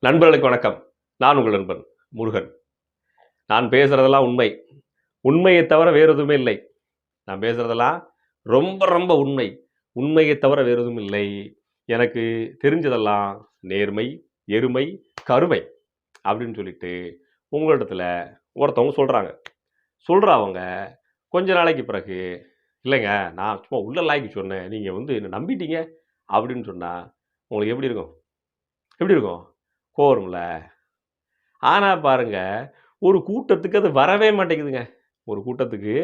நண்பர்களுக்கு வணக்கம். நான் உங்கள் நண்பன் முருகன். நான் பேசுகிறதெல்லாம் உண்மை. உண்மையை தவிர வேறு எதுவுமே இல்லை. நான் பேசுகிறதெல்லாம் ரொம்ப ரொம்ப உண்மை. உண்மையை தவிர வேறு எதுவும் இல்லை. எனக்கு தெரிஞ்சதெல்லாம் நேர்மை எருமை கருமை அப்படின்னு சொல்லிட்டு உங்களிடத்துல ஒருத்தவங்க சொல்கிறாங்க சொல்கிறவங்க கொஞ்ச நாளைக்கு பிறகு இல்லைங்க நான் சும்மா உள்ள லாய்க்கு சொன்னேன். நீங்கள் வந்து என்ன நம்பிட்டீங்க. அப்படின்னு சொன்னால் உங்களுக்கு எப்படி இருக்கும்? எப்படி இருக்கும்? கோரும்ல. ஆனால் பாருங்க ஒரு கூட்டத்துக்கு அது வரவே மாட்டேங்குதுங்க. ஒரு கூட்டத்துக்கு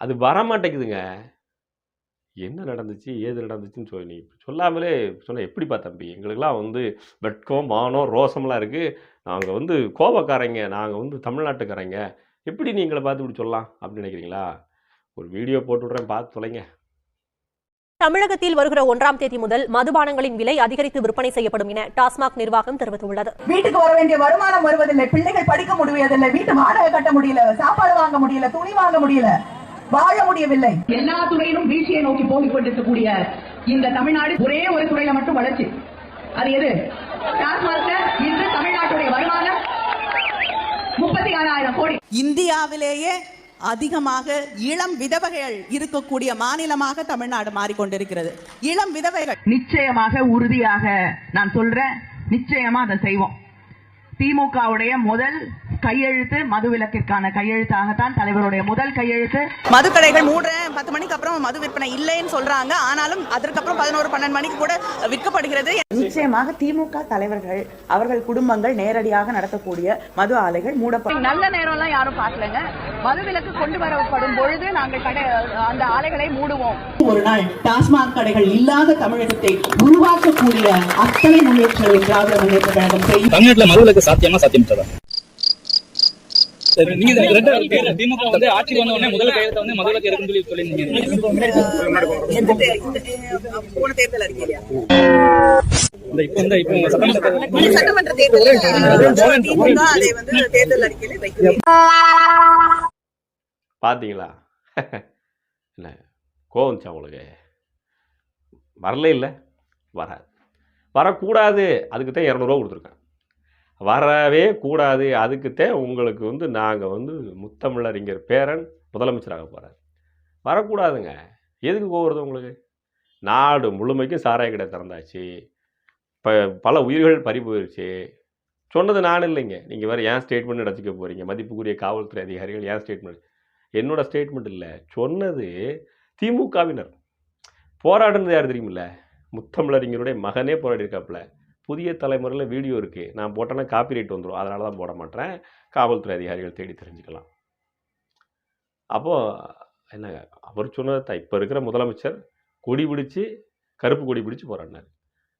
அது வர மாட்டேங்குதுங்க. என்ன நடந்துச்சு ஏது நடந்துச்சுன்னு சொல்லி நீ சொல்லாமலே சொன்ன எப்படிப்பா தம்பி? எங்களுக்கெல்லாம் வந்து வெட்கம் மானம் ரோசமெல்லாம் இருக்குது நாங்கள் வந்து கோபக்காரங்க நாங்கள் வந்து தமிழ்நாட்டுக்காரங்க. எப்படி நீங்களை பார்த்து இப்படி சொல்லலாம் அப்படின்னு நினைக்கிறீங்களா? ஒரு வீடியோ போட்டு விட்றேன் பார்த்து தொலைங்க. தமிழகத்தில் வருகிற ஒன்றாம் தேதி முதல் மதுபானங்களின் விலை அதிகரித்து விற்பனை செய்யப்படும் என டாஸ்மாக் நிர்வாகம் தெரிவித்துள்ளது. வீட்டுக்கு வர வேண்டிய வருமானம் வருவதில்லை பிள்ளைகள் படிக்க முடியவில்லை வீட்டு வாடகை கட்ட முடியல சாப்பாடு வாங்க முடியல துணி வாங்க முடியல வாழ முடியவில்லை. எல்லா துறையிலும் வீழ்ச்சியை நோக்கி போகிக் கொண்டிருக்கக்கூடிய இந்த தமிழ்நாடு ஒரே ஒரு துறையில மட்டும் வளர்ச்சி. அது எது? டாஸ்மாக் இன்று தமிழ்நாட்டுடைய வருமானம் முப்பத்தி ஆறாயிரம் கோடி. இந்தியாவிலேயே அதிகமாக இளம் விதவைகள் இருக்கக்கூடிய மாநிலமாக தமிழ்நாடு மாறிக்கொண்டிருக்கிறது. இளம் விதவைகள். நிச்சயமாக உறுதியாக நான் சொல்றேன் நிச்சயமா அதை செய்வோம். திமுகவுடைய முதல் கையெழுத்து மதுவிலக்கிற்கான கையெழுத்தாகத்தான் தலைவருடைய முதல் கையெழுத்து. மதுக்கடைகள் மூடுற பத்து மணிக்கு அப்புறம் மது விற்பனை இல்லைன்னு சொல்றாங்க. ஆனாலும் அதற்கப்புறம் பதினோரு பன்னெண்டு மணிக்கு கூட விற்கப்படுகிறது. நிச்சயமாக திமுக தலைவர்கள் அவர்கள் குடும்பங்கள் நேரடியாக நடத்தக்கூடிய மது ஆலைகள் மூடப்படும் நல்ல நேரம்லாம் யாரும் பார்க்கலங்க. மதுவிலக்கு கொண்டு வரப்படும் பொழுது நாங்கள் கடை அந்த ஆலைகளை மூடுவோம். ஒரு நாள் டாஸ்மாக் கடைகள் இல்லாத தமிழகத்தை உருவாக்கக்கூடிய அத்தனை முன்னேற்றங்களை திராவிட முன்னேற்ற கழகம் செய்யும். தமிழ்நாட்டுல மதுவிலக்கு சாத்தியமா சாத்தியமற்றதா சரி, நீங்க இந்த ரெண்டு திமுக வந்து ஆட்சி வந்த உடனே முதல் கையெழுத்த வந்து மதுவிலக்கு இருக்குன்னு சொல்லி சொல்லியிருந்தீங்க. சட்டமன்ற தேர்தல் பார்த்தீங்களா என்ன கோவம் வந்துச்சா உங்களுக்கு? வரல இல்லை? வராது. வரக்கூடாது. அதுக்கு தான் இரநூறுவா கொடுத்துருக்கேன். வரவே கூடாது. அதுக்குத்தான் உங்களுக்கு வந்து நாங்கள் வந்து முத்தமிழறிஞர் பேரன் முதலமைச்சராக போகிறார் வரக்கூடாதுங்க. எதுக்கு போகிறது உங்களுக்கு? நாடு முழுமைக்கும் சாராய கடை திறந்தாச்சு. இப்போ பல உயிர்கள் பறி போயிடுச்சு சொன்னது நான் இல்லைங்க. நீங்கள் வேறு ஏன் ஸ்டேட்மெண்ட் அடைச்சிக்க போகிறீங்க மதிப்புக்குரிய காவல்துறை அதிகாரிகள் ஏன் ஸ்டேட்மெண்ட் என்னோடய ஸ்டேட்மெண்ட் இல்லை. சொன்னது திமுகவினர். போராடுனது யார் தெரியுமில்ல? முத்தமிழறிஞருடைய மகனே போராடி இருக்காப்புல புதிய தலைமுறையில் வீடியோ இருக்குது நான் போட்டேன்னா காப்பிரைட் வந்துடும் அதனால தான் போட மாட்டேன் காவல்துறை அதிகாரிகள் தேடி தெரிஞ்சுக்கலாம். அப்போது என்ன அவர் சொன்னது இப்போ இருக்கிற முதலமைச்சர் கொடி பிடிச்சி கருப்பு கொடி பிடிச்சி போராடினார்.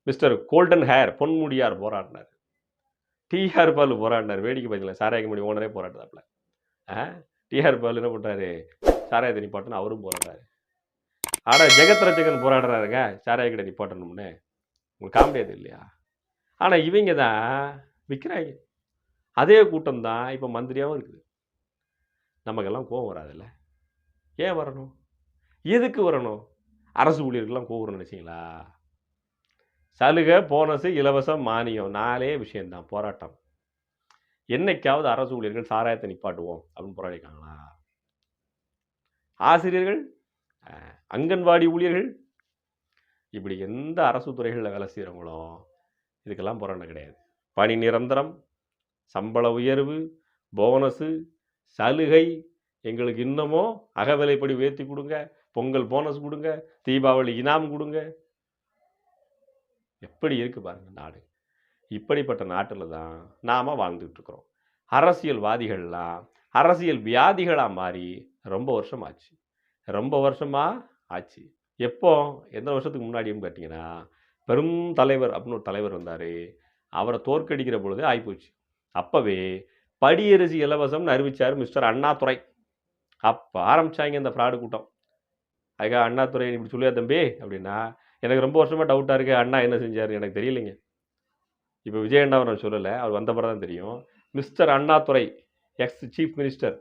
மிஸ்டர் கோல்டன் ஹேர் பொன்முடியார் போராடினார். டிஆர் பாலு போராடினார். வேடிக்கை பார்த்தீங்களா சாராய முடி ஓனரே போராடுதாப்புல ஆ? டிஆர் பால் என்ன பண்ணுறாரு சாராயத்தை நிப்பாட்டணும் அவரும் போராடுறாரு ஆட ஜெகத் ரஜகன் போராடுறாருங்க. சாராய கடை நிப்பாட்டணும்னு. உங்களுக்கு காமெடி அது இல்லையா? ஆனால் இவங்க தான் விற்கிறாங்க அதே கூட்டம் தான் இப்போ மந்திரியாகவும் இருக்குது. நமக்கெல்லாம் கோவம் வராதுல்ல. ஏன் வரணும்? எதுக்கு வரணும்? அரசு ஊழியர்கள்லாம் கோவம் நினச்சிங்களா? சலுகை போனஸு இலவசம் மானியம் நாலே விஷயம்தான் போராட்டம். என்னைக்காவது அரசு ஊழியர்கள் சாராயத்தை நிப்பாட்டுவோம் அப்படின்னு போராடிக்காங்களா ஆசிரியர்கள் அங்கன்வாடி ஊழியர்கள் இப்படி எந்த அரசு துறைகளில் வேலை செய்கிறவங்களோ இதுக்கெல்லாம் போராட்டம் கிடையாது. பணி நிரந்தரம் சம்பள உயர்வு போனஸு சலுகை எங்களுக்கு இன்னமும் அகவிலைப்படி உயர்த்தி கொடுங்க பொங்கல் போனஸ் கொடுங்க தீபாவளி இனாம் கொடுங்க. எப்படி இருக்குது பாருங்கள் நாடு. இப்படிப்பட்ட நாட்டில் தான் நாம் வாழ்ந்துட்டு அரசியல்வாதிகள்லாம் அரசியல் வியாதிகளாக மாறி ரொம்ப வருஷம் ஆச்சு ரொம்ப வருஷமாக ஆச்சு. எப்போ? எந்த வருஷத்துக்கு முன்னாடியும் கேட்டிங்கன்னா பெரும் தலைவர் அப்படின்னு ஒரு தலைவர் வந்தார். அவரை தோற்கடிக்கிற பொழுது ஆகிப்போச்சு அப்போவே படியரிசி இலவசம்னு அறிவித்தார் மிஸ்டர் அண்ணாதுரை. அப்போ ஆரம்பிச்சாங்க இந்த ஃப்ராடு கூட்டம். அதுக்காக அண்ணாதுரை இப்படி சொல்லியா தம்பி? அப்படின்னா எனக்கு ரொம்ப வருஷமாக டவுட்டாக இருக்குது அண்ணா என்ன செஞ்சார்? எனக்கு தெரியலைங்க. இப்போ விஜய் அண்ணாவை நான் சொல்லலை. அவர் வந்த பிறகு தான் தெரியும். Mister Annadurai ex chief minister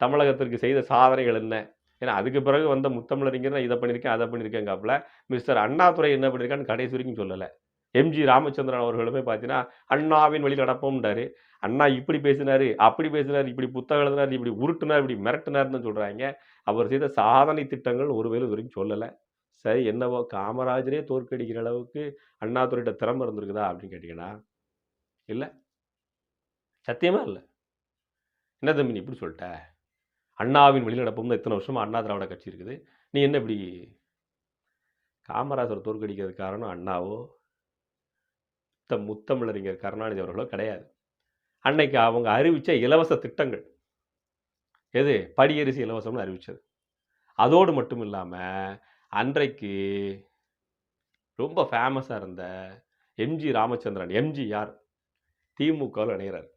தமிழகத்திற்கு செய்த சாதனைகள் என்ன? ஏன்னா அதுக்கு பிறகு வந்த முத்தமிழறிஞர் நான் இதை பண்ணியிருக்கேன் அதை பண்ணியிருக்கேங்காப்புல மிஸ்டர் அண்ணாதுரை என்ன பண்ணியிருக்கான்னு கடைசி வரைக்கும் சொல்லலை. எம்ஜி ராமச்சந்திரன் அவர்களுமே பார்த்தீங்கன்னா அண்ணாவின் வழி நடப்போம்ன்றாரு. அண்ணா இப்படி பேசினார் அப்படி பேசினார் இப்படி புத்தகம் எழுதினார் இப்படி உருட்டுனார் இப்படி மிரட்டினார்னு சொல்கிறாங்க அவர் செய்த சாதனை திட்டங்கள் ஒருவேளை வரைக்கும் சொல்லலை. சரி என்னவோ காமராஜரே தோற்கடிக்கிற அளவுக்கு அண்ணாதுரையிட்ட திறமை இருந்திருக்குதா? அப்படின்னு கேட்டிங்கன்னா இல்லை. சத்தியமாக இல்லை. என்ன தம்பி நீ இப்படி சொல்லிட்ட? அண்ணாவின் வெளிநடப்பும் இத்தனை வருஷமாக அண்ணா திராவிட கட்சி இருக்குது. நீ என்ன இப்படி காமராஜர் தோற்கடிக்கிறது காரணம் அண்ணாவோ? முத்த முத்தமிழறிஞர் கருணாநிதி அவர்களோ கிடையாது. அன்னைக்கு அவங்க அறிவித்த இலவச திட்டங்கள். எது? படியரிசி இலவசம்னு அறிவித்தது அதோடு மட்டும் இல்லாமல் அன்றைக்கு ரொம்ப ஃபேமஸாக இருந்த எம்ஜி ராமச்சந்திரன் எம்ஜிஆர் திமுகவில் இணைகிறார்.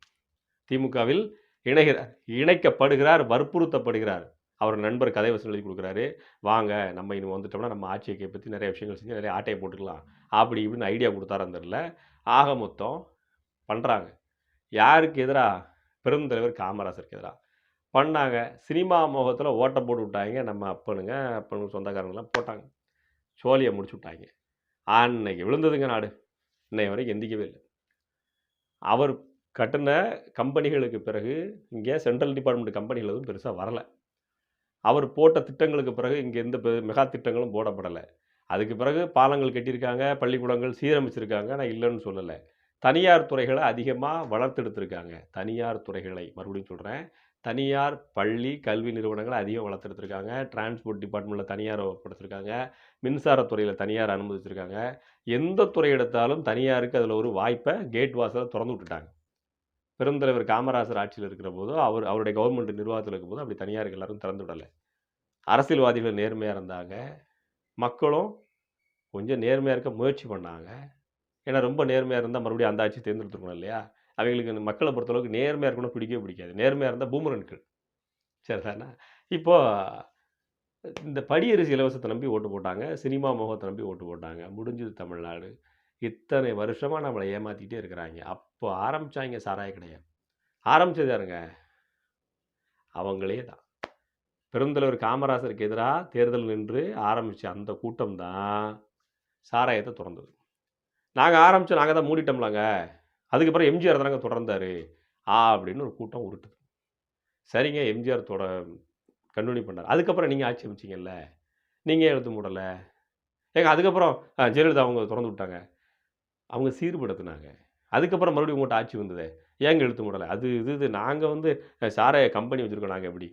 திமுகவில் இணைகிறார் இணைக்கப்படுகிறார் வற்புறுத்தப்படுகிறார். அவர் நண்பர் கதை வசனம் எழுதி கொடுக்குறாரு. வாங்க நம்ம இன்னும் வந்துட்டோம்னா நம்ம ஆட்சியை பற்றி நிறைய விஷயங்கள் செஞ்சு நிறைய ஆட்டையை போட்டுக்கலாம். அப்படி இப்படின்னு ஐடியா கொடுத்தாரன்னு தெரில ஆக மொத்தம் பண்ணுறாங்க யாருக்கு எதிராக பெருந்தலைவர் காமராசருக்கு எதிராக பண்ணாங்க. சினிமா மோகத்தில் ஓட்டை போட்டு விட்டாங்க. நம்ம அப்பனுங்க அப்பனுங்க சொந்தக்காரங்களாம் போட்டாங்க. சோழியை முடிச்சு விட்டாங்க. அன்னைக்கு விழுந்ததுங்க நாடு. இன்னை வரைக்கும் எந்திக்கவே இல்லை. அவர் கட்டின கம்பெனிகளுக்கு பிறகு இங்கே சென்ட்ரல் டிபார்ட்மெண்ட் கம்பெனிகள் எதுவும் பெருசாக வரலை. அவர் போட்ட திட்டங்களுக்கு பிறகு இங்கே எந்த பெ- மெகா திட்டங்களும் போடப்படலை. அதுக்கு பிறகு பாலங்கள் கட்டியிருக்காங்க பள்ளிக்கூடங்கள் சீரமைச்சிருக்காங்க நான் இல்லைன்னு சொல்லலை. தனியார் துறைகளை அதிகமாக வளர்த்தெடுத்திருக்காங்க. தனியார் துறைகளை மறுபடியும் சொல்கிறேன் தனியார் பள்ளி கல்வி நிறுவனங்களை அதிகம் வளர்த்தெடுத்திருக்காங்க. டிரான்ஸ்போர்ட் டிபார்ட்மெண்ட்டில் தனியார் படுத்திருக்காங்க மின்சாரத்துறையில் தனியார் அனுமதிச்சிருக்காங்க. எந்த துறை எடுத்தாலும் தனியாருக்கு அதில் ஒரு வாய்ப்பை கேட் வாசலை திறந்து விட்டுட்டாங்க. பெருந்தலைவர் காமராசர் ஆட்சியில் இருக்கிற போதோ அவர் அவருடைய கவர்மெண்ட் நிர்வாகத்தில் இருக்கும்போது அப்படி தனியாருக்கு எல்லாரும் திறந்து விடலை. அரசியல்வாதிகள் நேர்மையாக இருந்தாங்க. மக்களும் கொஞ்சம் நேர்மையாக இருக்க முயற்சி பண்ணாங்க. ஏன்னா ரொம்ப நேர்மையாக இருந்தால் மறுபடியும் அந்த ஆட்சி தேர்ந்தெடுத்துருக்கணும் இல்லையா? அவங்களுக்கு மக்களை பொறுத்தளவுக்கு நேர்மையாக இருக்கணும் பிடிக்கவே பிடிக்காது. நேர்மையாக இருந்தால் பூமரன்கள் சரிதானே? இப்போது இந்த படியரிசி இலவசத்தை நம்பி ஓட்டு போட்டாங்க. சினிமா முகத்தை நம்பி ஓட்டு போட்டாங்க. முடிஞ்சது தமிழ்நாடு. இத்தனை வருஷமாக நம்மளை ஏமாற்றிக்கிட்டே இருக்கிறாங்க. இப்போது ஆரம்பித்தாங்க சாராய கிடையாது ஆரம்பித்தது யாருங்க? அவங்களே தான். பெருந்தலைவர் காமராசருக்கு எதிராக தேர்தல் நின்று ஆரம்பித்த அந்த கூட்டம் தான் சாராயத்தை திறந்தது. நாங்கள் ஆரம்பித்தோம் நாங்கள் தான் மூடிட்டோம்லாங்க. அதுக்கப்புறம் எம்ஜிஆர் தானங்க தொடர்ந்தார். ஆ அப்படின்னு ஒரு கூட்டம் உருட்டுது. சரிங்க எம்ஜிஆர் தொட கண்டினியூ பண்ணார். அதுக்கப்புறம் நீங்கள் ஆட்சி அமைச்சிங்கல்ல. நீங்கள் எழுத்து மூடலை? ஏங்க அதுக்கப்புறம் ஜெயலலிதா அவங்க திறந்து விட்டாங்க. அவங்க சீர்படுத்தினாங்க. அதுக்கப்புறம் மறுபடியும் உங்கள்கிட்ட ஆட்சி வந்தது? ஏங்க எழுத்து மூடலை? அது இது இது. நாங்கள் வந்து சாராய கம்பெனி வச்சுருக்கோம் நாங்கள் எப்படி?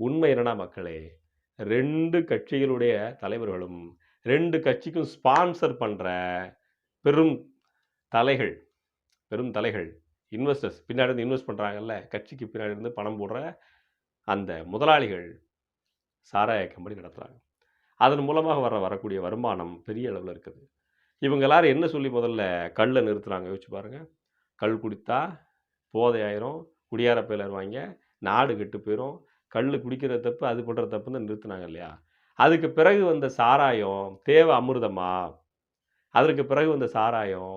உண்மை என்னன்னா மக்களே ரெண்டு கட்சிகளுடைய தலைவர்களும் ரெண்டு கட்சிக்கும் ஸ்பான்சர் பண்ணுற பெரும் தலைகள் பெரும் தலைகள் இன்வெஸ்டர்ஸ் பின்னாடி இருந்து இன்வெஸ்ட் பண்ணுறாங்கல்ல கட்சிக்கு பின்னாடி இருந்து பணம் போடுற அந்த முதலாளிகள் சாராய கம்பெனி நடத்துகிறாங்க அதன் மூலமாக வர வரக்கூடிய வருமானம் பெரிய அளவில் இருக்குது. இவங்க எல்லாரும் என்ன சொல்லி முதல்ல கல்லை நிறுத்துறாங்க யோசிச்சு பாருங்க. கல் குடித்தா போதை ஆயிரும் குடியார பேலருவாங்க நாடு கெட்டு போயிடும் கல் குடிக்கிற தப்பு அது பண்ணுற தப்புன்னு நிறுத்தினாங்க இல்லையா? அதுக்கு பிறகு வந்த சாராயம் தேவை அமிர்தமா? அதற்கு பிறகு வந்த சாராயம்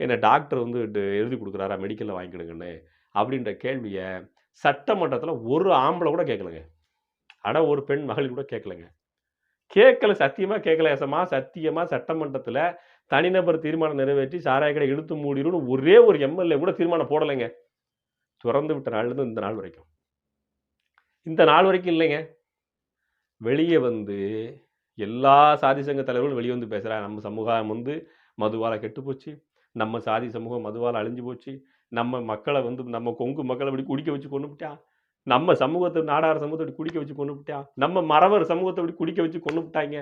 என்ன டாக்டர் வந்து எழுதி கொடுக்குறாரா? மெடிக்கலில் வாங்கிக்கிடுங்கன்னு அப்படின்ற கேள்வியை சட்டமன்றத்தில் ஒரு ஆம்பளை கூட கேட்கலங்க. ஆனால் ஒரு பெண் மகளிர் கூட கேட்கலங்க. கேட்கல சத்தியமாக கேட்கல ஏசமா சத்தியமாக சட்டமன்றத்தில் தனிநபர் தீர்மானம் நிறைவேற்றி சாராய கடை இழுத்து மூடிடும்னு ஒரே ஒரு எம்எல்ஏ கூட தீர்மானம் போடலைங்க. திறந்து விட்ட நாள்லேருந்து இந்த நாள் வரைக்கும். இந்த நாள் வரைக்கும் இல்லைங்க. வெளியே வந்து எல்லா சாதி சங்க தலைவர்களும் வெளியே வந்து பேசுகிறாங்க நம்ம சமூகம் வந்து மதுவால் கெட்டு போச்சு. நம்ம சாதி சமூகம் மதுவால் அழிஞ்சு போச்சு. நம்ம மக்களை வந்து நம்ம கொங்கு மக்களை இப்படி குடிக்க வச்சு கொண்டு விட்டான் நம்ம சமூகத்தை நாடார் சமூகத்தை இப்படி குடிக்க வச்சு கொண்டு விட்டான் நம்ம மறவர் சமூகத்தை இப்படி குடிக்க வச்சு கொண்டு விட்டாங்க.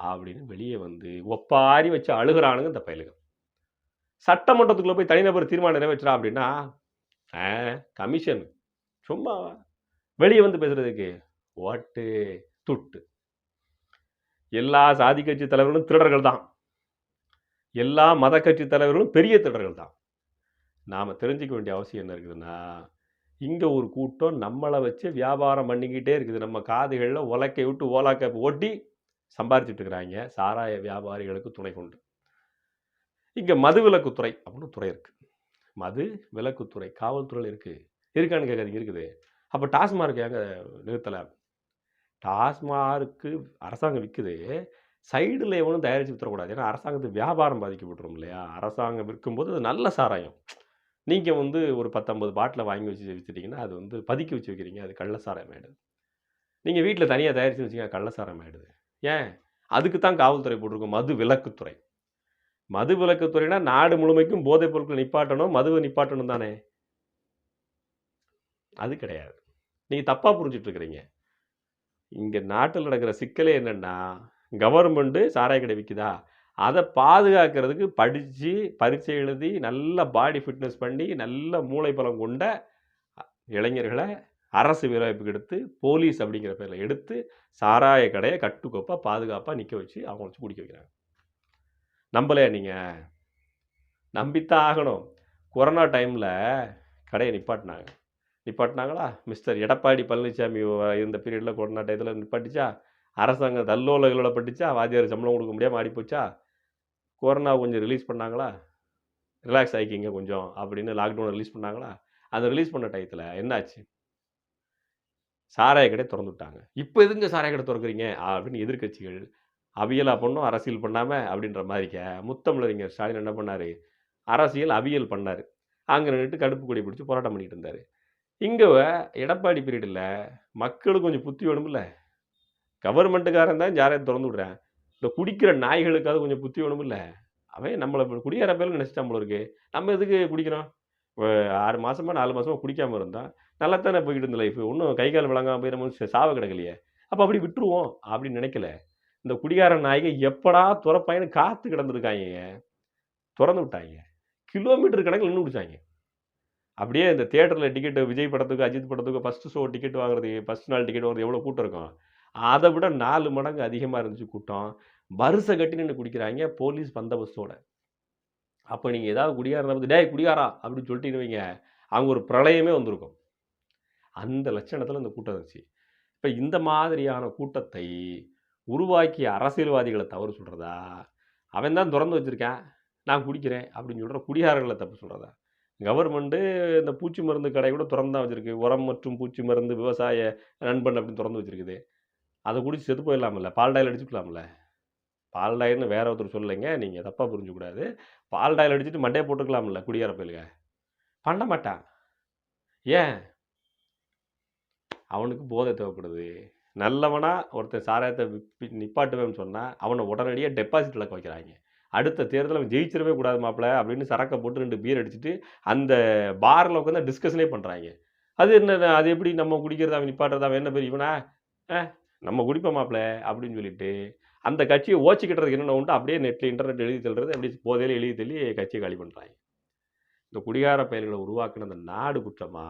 அப்படின்னு வெளியே வந்து ஒப்பாரி வச்சு அழுகுறானுங்க இந்த பயலுகள் சட்டமன்றத்துக்குள்ளே போய் தனிநபர் தீர்மானம் நிறைவேற்றா அப்படின்னா ஆ, கமிஷன் சும்மா வெளியே வந்து பேசுறதுக்கு ஓட்டு துட்டு. எல்லா சாதி கட்சி தலைவர்களும் திருடர்கள் தான். எல்லா மத கட்சி தலைவர்களும் பெரிய திருடர்கள் தான். நாம் தெரிஞ்சுக்க வேண்டிய அவசியம் என்ன இருக்குதுன்னா இங்கே ஒரு கூட்டம் நம்மளை வச்சு வியாபாரம் பண்ணிக்கிட்டே இருக்குது. நம்ம காதுகளில் உலக்கை விட்டு ஓலாக்கை ஓட்டி சம்பாரிச்சிட்டு இருக்கிறாங்க சாராய வியாபாரிகளுக்கு துணை கொண்டு. இங்கே மது விலக்குத்துறை அப்படின்னு துறை இருக்குது மது விலக்குத்துறை காவல்துறையில் இருக்குது இருக்கான்னு கேட்காதீங்க இருக்குது. அப்போ டாஸ்மார்க் ஏங்க நிறுத்தலை? டாஸ்மார்க்கு அரசாங்கம் விற்குது சைடில் எவனும் தயாரித்து வித்துறக்கூடாது. ஏன்னா அரசாங்கத்துக்கு வியாபாரம் பாதிக்கப்பட்டுரும் இல்லையா? அரசாங்கம் விற்கும்போது அது நல்ல சாராயம். நீங்கள் வந்து ஒரு பத்தொம்பது பாட்டில் வாங்கி வச்சு வச்சுட்டிங்கன்னா அது வந்து பதுக்கி வச்சு வைக்கிறீங்க. அது கள்ளசாரம் ஆகிடுது நீங்கள் வீட்டில் தனியாக தயாரித்து வச்சிங்க கள்ளசாரம் ஆகிடுது ஏன்? அதுக்கு தான் காவல்துறை போட்டிருக்கோம் மது விலக்குத்துறை. மது விலக்குத்துறைனா நாடு முழுமைக்கும் போதைப் பொருட்களை நிப்பாட்டணும் மதுவை நிப்பாட்டணும் தானே? அது கிடையாது. நீங்கள் தப்பாக புரிஞ்சிட்ருக்கிறீங்க. இங்கே நாட்டில் நடக்கிற சிக்கலே என்னென்னா கவர்மெண்ட்டு சாராய கடை விற்குதா அதை பாதுகாக்கிறதுக்கு படித்து பரீட்சை எழுதி நல்ல பாடி ஃபிட்னஸ் பண்ணி நல்ல மூளை பலம் கொண்ட இளைஞர்களை அரசு வேலைவாய்ப்புக்கு எடுத்து போலீஸ் அப்படிங்கிற பேரில் எடுத்து சாராய கடையை கட்டுக்கோப்பாக பாதுகாப்பாக நிற்க வச்சு அவங்க வச்சு குடிக்க வைக்கிறாங்க. நம்பலையா நீங்கள் நம்பித்தான் ஆகணும். கொரோனா டைமில் கடையை நிப்பாட்டினாங்க. நிப்பாட்டினாங்களா? மிஸ்டர் எடப்பாடி பழனிசாமி இருந்த பீரியடில் கொரோனா டயத்தில் நிப்பாட்டிச்சா? அரசாங்கம் தல்லோலகளோட பட்டுச்சா? வாத்தியார் சம்பளம் கொடுக்க முடியாமல் ஆடிப்போச்சா? கொரோனா கொஞ்சம் ரிலீஸ் பண்ணாங்களா? ரிலாக்ஸ் ஆகிக்கிங்க கொஞ்சம் அப்படின்னு லாக்டவுன் ரிலீஸ் பண்ணாங்களா? அதை ரிலீஸ் பண்ண டயத்தில் என்னாச்சு? சாராய கடை திறந்து விட்டாங்க இப்போ எதுங்க சாராய கடை திறக்கிறீங்க? அப்படின்னு எதிர்க்கட்சிகள் அவியலாக பண்ணும் அரசியல் பண்ணாமல் அப்படின்ற மாதிரிக்க முத்தமிழறிஞர் ஸ்டாலின் என்ன பண்ணார்? அரசியல் அவியல் பண்ணார். அங்கே நின்றுட்டு கடுப்பு கொடி பிடிச்சி போராட்டம் பண்ணிட்டு இருந்தார். இங்கே எடப்பாடி பீரியடில் மக்களுக்கு கொஞ்சம் புத்தி வேணும்ல. கவர்மெண்ட்டுக்காரன் தான் யாரையும் திறந்து விடுறேன். இந்த குடிக்கிற நாய்களுக்காவது கொஞ்சம் புத்தி வேணும்ல. அவன் நம்மளை குடியேற பேருக்கு நினச்சிட்டான் போல இருக்கு. நம்ம எதுக்கு குடிக்கிறோம்? ஆறு மாதமாக நாலு மாதமாக குடிக்காமல் இருந்தால் நல்லா தானே போய்கிட்டு இருந்த லைஃப் ஒன்றும் கை கால் விளங்காமல் போய் நம்ம சாவ கிடக்கலையே. அப்போ அப்படி விட்டுருவோம் அப்படின்னு நினைக்கல. இந்த குடிகார நாய்க எப்படா துறப்பாயின்னு காத்து கிடந்திருக்காங்க. திறந்து விட்டாங்க. கிலோமீட்டர் கணக்கில் நின்று பிடிச்சாங்க அப்படியே இந்த தேட்டரில் டிக்கெட்டு விஜய் படத்துக்கு அஜித் படத்துக்கு ஃபஸ்ட்டு ஷோ டிக்கெட் வாங்குறது ஃபஸ்ட் நாள் டிக்கெட் வாங்குறது எவ்வளோ கூட்டம் இருக்கும்? அதை விட நாலு மடங்கு அதிகமாக இருந்துச்சு கூட்டம். வரிசை கட்டி நின்று குடிக்கிறாங்க போலீஸ் பந்தோபஸ்தோட அப்போ நீங்கள் ஏதாவது குடியாரனை பற்றி டேய் குடிகாரா? அப்படின்னு சொல்லிட்டு வைங்க. அவங்க ஒரு பிரளயமே வந்திருக்கும். அந்த லட்சணத்தில் இந்த கூட்டம் இருந்துச்சு. இப்போ இந்த மாதிரியான கூட்டத்தை உருவாக்கிய அரசியல்வாதிகளை தவறு சொல்கிறதா அவன் தான் திறந்து வச்சுருக்கேன். நான் குடிக்கிறேன் அப்படின்னு சொல்கிற குடிகாரர்களை தப்பு சொல்கிறதா கவர்மெண்ட்டு இந்த பூச்சி மருந்து கடை கூட திறந்து தான் வச்சுருக்கு. உரம் மற்றும் பூச்சி மருந்து விவசாய நண்பன் அப்படின்னு திறந்து வச்சுருக்குது. அதை குடிச்சு செத்து போயிடலாம்ல பால் டாயில் அடிச்சுக்கலாம்ல பால்டாயர்னு வேற ஒருத்தர் சொல்லலைங்க. நீங்கள் தப்பாக புரிஞ்சுக்கூடாது பால் டாயில் அடிச்சுட்டு மண்டையை போட்டுக்கலாம்ல குடியார பயிலுங்க பண்ண மாட்டான். ஏன்? அவனுக்கு போதை தேவைப்படுது. நல்லவனா ஒருத்தன் சாராயத்தை விப்பி- நிப்பாட்டுவேன்னு சொன்னால் அவனை உடனடியாக டெபாசிட் இழக்க வைக்கிறாங்க. அடுத்த தேர்தலில் அவன் ஜெயிச்சிடவே கூடாது மாப்பிள அப்படின்னு சரக்கை போட்டு ரெண்டு பீர் அடிச்சுட்டு அந்த பாரில் உட்காந்து டிஸ்கஷனே பண்ணுறாங்க அது என்ன அது எப்படி நம்ம குடிக்கிறதா? அவன் நிப்பாட்டுறதா? என்ன பேர் இவனா? ஆ நம்ம குடிப்போம் மாப்பிள்ள அப்படின்னு சொல்லிட்டு அந்த கட்சியை ஓச்சிக்கிட்டதுக்கு என்னென்ன உண்டு? அப்படியே நெட்டில் இன்டர்நெட் எழுதி தள்ளுறது அப்படி போதையில் எழுதி தள்ளி கட்சியை காலி பண்ணுறாங்க இந்த குடிகார பயல்களை உருவாக்குன அந்த நாடு குற்றமா?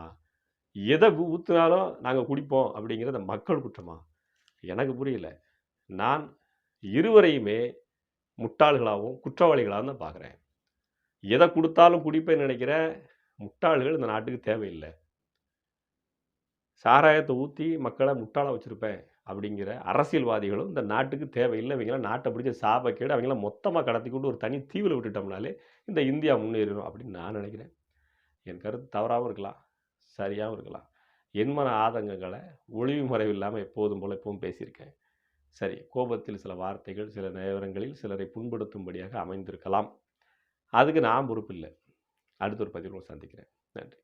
எதை ஊற்றுனாலும் நாங்கள் குடிப்போம் அப்படிங்கிறது மக்கள் குற்றமா? எனக்கு புரியல. நான் இருவரையுமே முட்டாள்களாகவும் குற்றவாளிகளாகவும் தான் பார்க்குறேன். எதை கொடுத்தாலும் குடிப்பேன்னு நினைக்கிற முட்டாள்கள் இந்த நாட்டுக்கு தேவையில்லை. சாராயத்தை ஊற்றி மக்களை முட்டாளாக வச்சுருப்பேன். அப்படிங்கிற அரசியல்வாதிகளும் இந்த நாட்டுக்கு தேவையில்லை இவங்களாம் நாட்டை பிடிச்ச சாபக்கேடு அவங்களாம் மொத்தமாக கடத்தி கொண்டு ஒரு தனி தீவில் விட்டுட்டோம்னாலே இந்த இந்தியா முன்னேறிடும் அப்படின்னு நான் நினைக்கிறேன். என் கருத்து தவறாகவும் இருக்கலாம் சரியாகவும் இருக்கலாம். என் மன ஆதங்கங்களை ஒளிவு மறைவு இல்லாமல் எப்போதும் போல் எப்பவும் பேசியிருக்கேன். சரி கோபத்தில் சில வார்த்தைகள் சில நேரங்களில் சிலரை புண்படுத்தும்படியாக அமைந்திருக்கலாம். அதுக்கு நான் பொறுப்பில்லை. அடுத்த ஒரு பதிவு சந்திக்கிறேன். நன்றி.